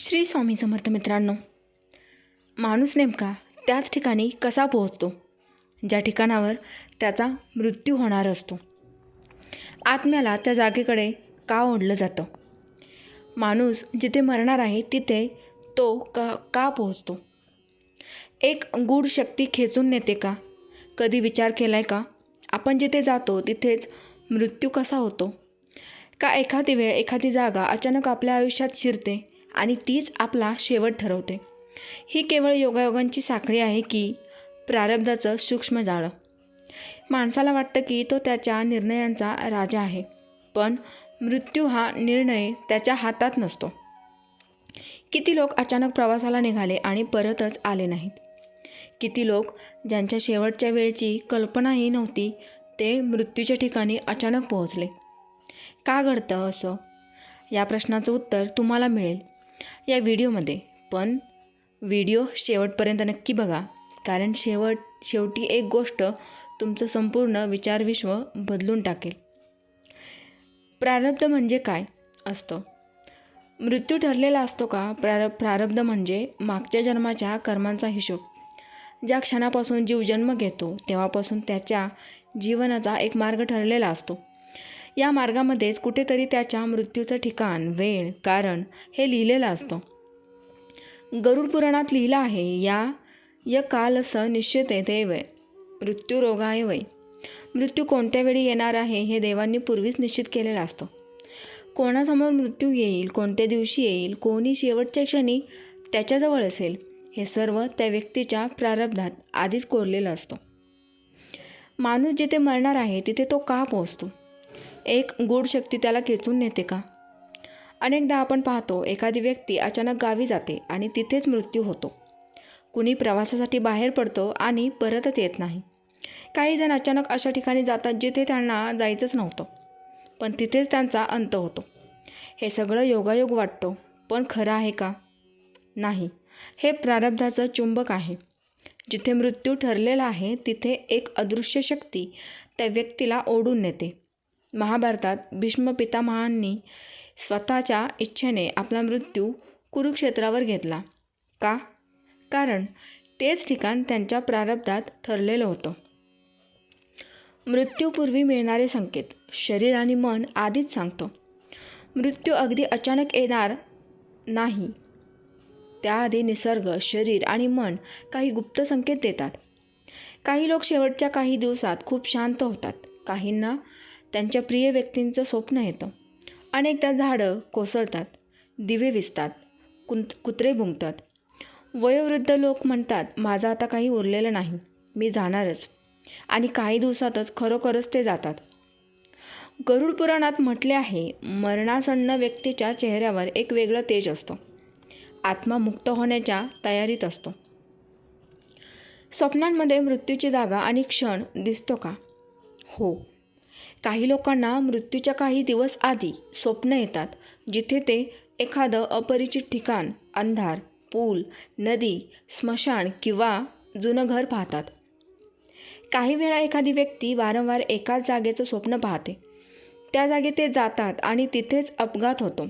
श्री स्वामी समर्थ मित्रांनो माणूस नेमका त्याच ठिकाणी कसा पोहोचतो? ज्या ठिकाणावर त्याचा मृत्यू होणार असतो आत्म्याला त्या जागेकडे का ओढलं जातं? माणूस जिथे मरणार आहे तिथे तो का का पोहोचतो? एक गूढ शक्ती खेचून नेते का? कधी विचार केला आहे का? आपण जिथे जातो तिथेच मृत्यू कसा होतो? का एखादी वेळ एखादी जागा अचानक आपल्या आयुष्यात शिरते? आणि तीच आपला शेवट ठरवते. ही केवळ योगायोगांची साखळी आहे की प्रारब्धाचं सूक्ष्म जाळं. माणसाला वाटतं की तो त्याच्या निर्णयांचा राजा आहे पण मृत्यू हा निर्णय त्याच्या हातात नसतो. किती लोक अचानक प्रवासाला निघाले आणि परतच आले नाहीत. किती लोक ज्यांच्या शेवटच्या वेळची कल्पनाही नव्हती ते मृत्यूच्या ठिकाणी अचानक पोहोचले. का घडतं असं? या प्रश्नाचं उत्तर तुम्हाला मिळेल. या व्हिडिओमध्ये. पण व्हिडिओ शेवटपर्यंत नक्की बघा. कारण शेवट शेवटी एक गोष्ट तुमचं संपूर्ण विचारविश्व बदलून टाकेल. प्रारब्ध म्हणजे काय असतं? मृत्यू ठरलेला असतो का? प्रार प्रारब्ध म्हणजे मागच्या जन्माच्या कर्मांचा हिशोब. ज्या क्षणापासून जीव जन्म घेतो तेव्हापासून त्याच्या जीवनाचा एक मार्ग ठरलेला असतो. या मार्गामध्येच कुठेतरी त्याच्या मृत्यूचं ठिकाण वेळ कारण हे लिहिलेलं असतं. गरुड पुराणात लिहिलं आहे या य कालस निश्चिते देव वय मृत्यू रोगाय वय मृत्यू कोणत्या वेळी येणार आहे हे देवांनी पूर्वीच निश्चित केलेलं असतं. कोणासमोर मृत्यू येईल कोणत्या दिवशी येईल कोणी शेवटच्या क्षणी त्याच्याजवळ असेल हे सर्व त्या व्यक्तीच्या प्रारब्धात आधीच कोरलेलं असतं. माणूस जिथे मरणार आहे तिथे तो का पोहोचतो? एक गूढ शक्ती त्याला खेचून नेते का? अनेकदा आपण पाहतो एखादी व्यक्ती अचानक गावी जाते आणि तिथेच मृत्यू होतो. कुणी प्रवासासाठी बाहेर पडतो आणि परतच येत नाही. काही जण अचानक अशा ठिकाणी जातात जिथे त्यांना जायचंच नव्हतं पण तिथेच त्यांचा अंत होतो. हे सगळं योगायोग वाटतो पण खरं आहे का? नाही. हे प्रारब्धाचं चुंबक आहे. जिथे मृत्यू ठरलेला आहे तिथे एक अदृश्य शक्ती त्या व्यक्तीला ओढून नेते. महाभारतात भीष्म पितामहांनी स्वतःच्या इच्छेने आपला मृत्यू कुरुक्षेत्रावर घेतला. का? कारण तेच ठिकाण त्यांच्या प्रारब्धात ठरलेलं होतं. मृत्यूपूर्वी मिळणारे संकेत शरीर आणि मन आधीच सांगतो. मृत्यू अगदी अचानक येणार नाही. त्याआधी निसर्ग शरीर आणि मन काही गुप्त संकेत देतात. काही लोक शेवटच्या काही दिवसात खूप शांत होतात. काहींना त्यांच्या प्रिय व्यक्तींचं स्वप्न येतं. अनेकदा झाडं कोसळतात दिवे विसतात कुंत कुत्रे भुंकतात. वयोवृद्ध लोक म्हणतात माझं आता काही उरलेलं नाही मी जाणारच. आणि काही दिवसातच खरोखरच ते जातात. गरुड पुराणात म्हटले आहे मरणासन्न व्यक्तीच्या चेहऱ्यावर एक वेगळं तेज असतं. आत्मा मुक्त होण्याच्या तयारीत असतो. स्वप्नांमध्ये मृत्यूची जागा आणि क्षण दिसतो का? हो. काही लोकांना मृत्यूच्या काही दिवस आधी स्वप्न येतात जिथे ते एखादं अपरिचित ठिकाण अंधार पूल नदी स्मशान किंवा जुनं घर पाहतात. काही वेळा एखादी व्यक्ती वारंवार एकाच जागेचं स्वप्न पाहते. त्या जागी ते जातात आणि तिथेच अपघात होतो.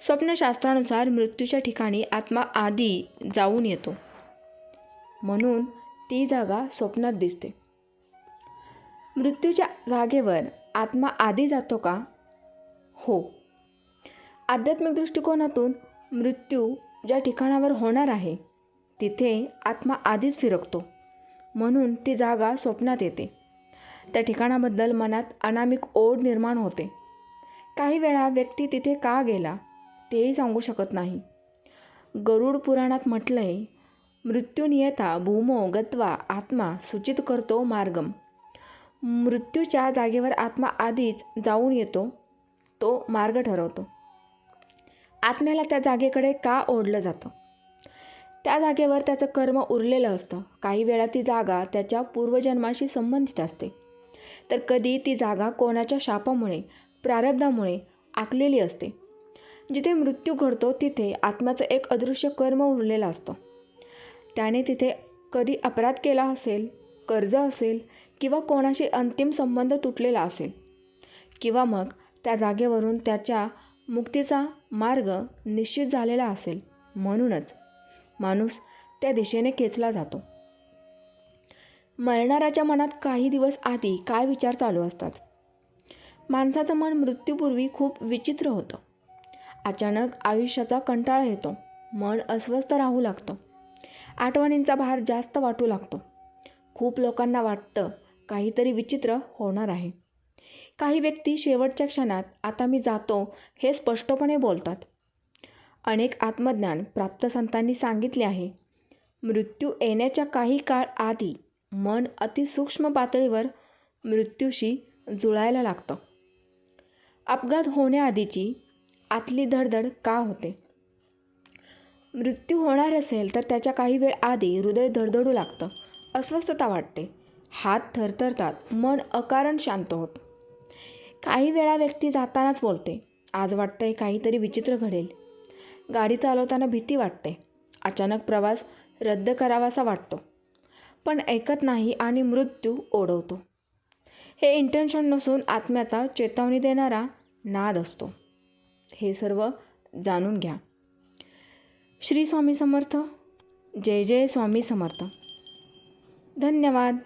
स्वप्नशास्त्रानुसार मृत्यूच्या ठिकाणी आत्मा आधी जाऊन येतो. म्हणून ती जागा स्वप्नात दिसते. मृत्यूच्या जागेवर आत्मा आधी जातो का? हो. आध्यात्मिक दृष्टिकोनातून मृत्यू ज्या ठिकाणावर होणार आहे तिथे आत्मा आधीच फिरकतो म्हणून ती जागा स्वप्नात येते. त्या ठिकाणाबद्दल मनात अनामिक ओढ निर्माण होते. काही वेळा व्यक्ती तिथे का गेला तेही सांगू शकत नाही. गरुड पुराणात म्हटलं आहे मृत्यूनियता भूमो गत्वा आत्मा सूचित करतो मार्गम. मृत्यूच्या जागेवर आत्मा आधीच जाऊन येतो तो मार्ग ठरवतो. आत्म्याला त्या जागेकडे का ओढलं जातं? त्या जागेवर त्याचं कर्म उरलेलं असतं. काही वेळा ती जागा त्याच्या पूर्वजन्माशी संबंधित असते. तर कधी ती जागा कोणाच्या शापामुळे प्रारब्धामुळे आखलेली असते. जिथे मृत्यू घडतो तिथे आत्म्याचं एक अदृश्य कर्म उरलेलं असतं. त्याने तिथे कधी अपराध केला असेल कर्ज असेल किंवा कोणाशी अंतिम संबंध तुटलेला असेल. किंवा मग त्या जागेवरून त्याच्या मुक्तीचा मार्ग निश्चित झालेला असेल. म्हणूनच माणूस त्या दिशेने खेचला जातो. मरणाऱ्याच्या मनात काही दिवस आधी काय विचार चालू असतात? माणसाचं मन मृत्यूपूर्वी खूप विचित्र होतं. अचानक आयुष्याचा कंटाळा येतो. मन अस्वस्थ राहू लागतं. आठवणींचा भार जास्त वाटू लागतो. खूप लोकांना वाटतं काहीतरी विचित्र होणार आहे. काही व्यक्ती शेवटच्या क्षणात आता मी जातो हे स्पष्टपणे बोलतात. अनेक आत्मज्ञान प्राप्त संतांनी सांगितले आहे. मृत्यू येण्याच्या काही काळ आधी मन अतिसूक्ष्म पातळीवर मृत्यूशी जुळायला लागतं. अपघात होण्याआधीची आतली धडधड का होते? मृत्यू होणार असेल तर त्याच्या काही वेळ आधी हृदय धडधडू लागतं अस्वस्थता वाटते. हात थरथरतात मन अकारण शांत होतं. काही वेळा व्यक्ती जातानाच बोलते आज वाटतंय काहीतरी विचित्र घडेल. गाडी चालवताना भीती वाटते अचानक प्रवास रद्द करावासा वाटतो. पण ऐकत नाही आणि मृत्यू ओढवतो. हे इंटेन्शन नसून आत्म्याचा चेतावणी देणारा नाद असतो. हे सर्व जाणून घ्या. श्री स्वामी समर्थ. जय जय स्वामी समर्थ. धन्यवाद.